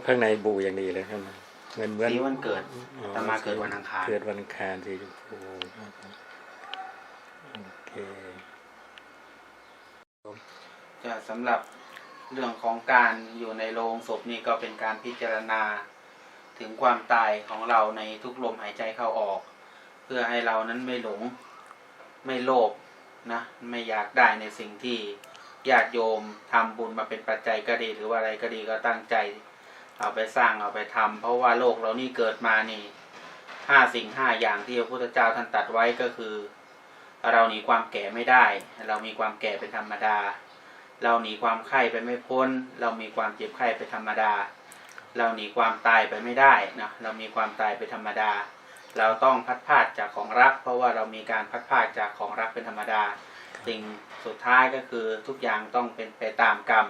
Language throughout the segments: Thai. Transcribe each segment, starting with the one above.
อืมโอ้ข้างในบูอย่างดีเลยครับเหมือนเหมือนสีวันเกิดอ๋อแต่มาเกิดวันอังคารเกิดวันอังคารสีชมพูครับโอเคจะสำหรับเรื่องของการอยู่ในโรงศพนี่ก็เป็นการพิจารณาถึงความตายของเราในทุกลมหายใจเข้าออก เพื่อให้เรานั้นไม่หลงไม่โลภนะไม่อยากได้ในสิ่งที่ญาติโยมทำบุญมาเป็นปัจจัยก็ดี หรือว่าอะไรก็ดีก็ตั้งใจ เอาไปสร้างเอาไปทำเพราะว่าโลกเรานี่เกิดมานี่ห้าสิ่งห้าอย่างที่พระพุทธเจ้าท่านตัดไว้ก็คือ เราหนีความแก่ไม่ได้ เรามีความแก่เป็นธรรมดา เราหนีความไข้ไปไม่พ้น เรามีความเจ็บไข้ไปธรรมดา เราหนีความตายไปไม่ได้นะเรามีความตายไปธรรมดา เราต้องพัดพากจากของรัก เพราะว่าเรามีการพัดพากจากของรักเป็นธรรมดา สิ่งสุดท้ายก็คือทุกอย่างต้องเป็นไปตามกรรม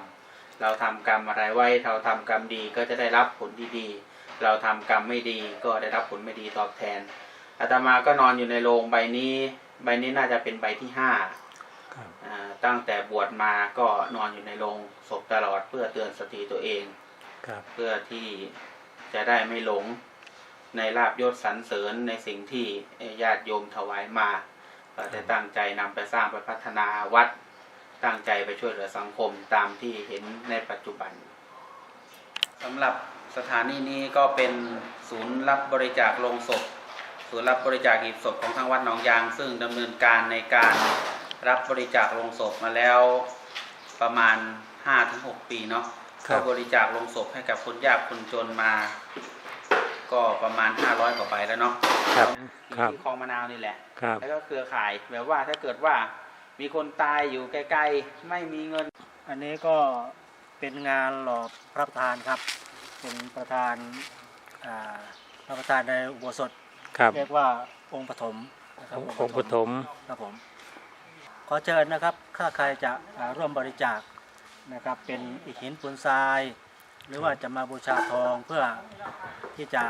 เราทำกรรมอะไรไว้ เราทำกรรมดีก็จะได้รับผลดีๆ เราทำกรรมไม่ดีก็ได้รับผลไม่ดีตอบแทนอาตมาก็นอนอยู่ในโรงใบนี้ ใบนี้น่าจะเป็นใบที่ห้าครับอ่าตั้งแต่บวชมาก็นอนอยู่ในโรงศพตลอดเพื่อเตือนสติตัวเองครับเพื่อที่จะได้ไม่หลงในลาบยศสรรเสริญในสิ่งที่ญาติโยมถวายมา ก็ได้ตั้งใจนำไปสร้างไปพัฒนาวัด ตั้งใจไปช่วยเหลือสังคมตามที่เห็นในปัจจุบันสำหรับสถานีนี้ก็เป็นศูนย์รับบริจาคโลงศพ ศูนย์รับบริจาคหีบศพของทางวัดหนองยาง ซึ่งดำเนินการในการรับบริจาคโลงศพมาแล้วประมาณ 5-6 ปีเนาะครับก็บริจาคโลงศพให้กับคนยากคนจนมา ก็ประมาณ 500กว่าใบแล้วเนาะครับอยู่ครับที่คลองมะนาวนี่แหละครับแล้วก็เครือข่ายแบบว่าถ้าเกิดว่า มีคนตายอยู่ใกล้ๆไม่มีเงิน อันนี้ก็เป็นงานหล่อพระประธานครับ เป็นประธานอ่าพระประธานในอุโบสถครับเรียกว่าองค์ปฐมนะครับองค์ปฐมครับผมขอเชิญนะครับถ้าใครจะอ่าร่วมบริจาคนะครับ เป็นอิฐหินปูนทราย หรือว่าจะมาบูชาทองเพื่อที่จะ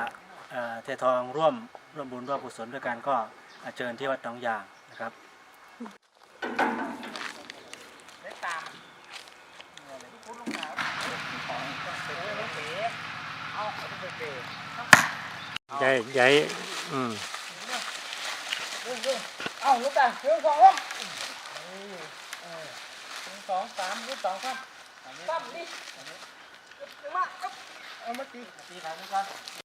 เอ่อเททองร่วมร่วมบุญร่วมกุศลด้วยกันก็อ่าเชิญที่วัดหนองยางนะครับ ใหญ่ใหญ่อืมเอาลูกตาหนึ่งสองสามหนึ่งสองสามหนึ่งสองสามสามนี่มาเอามาตีตีทางนี้ก่อน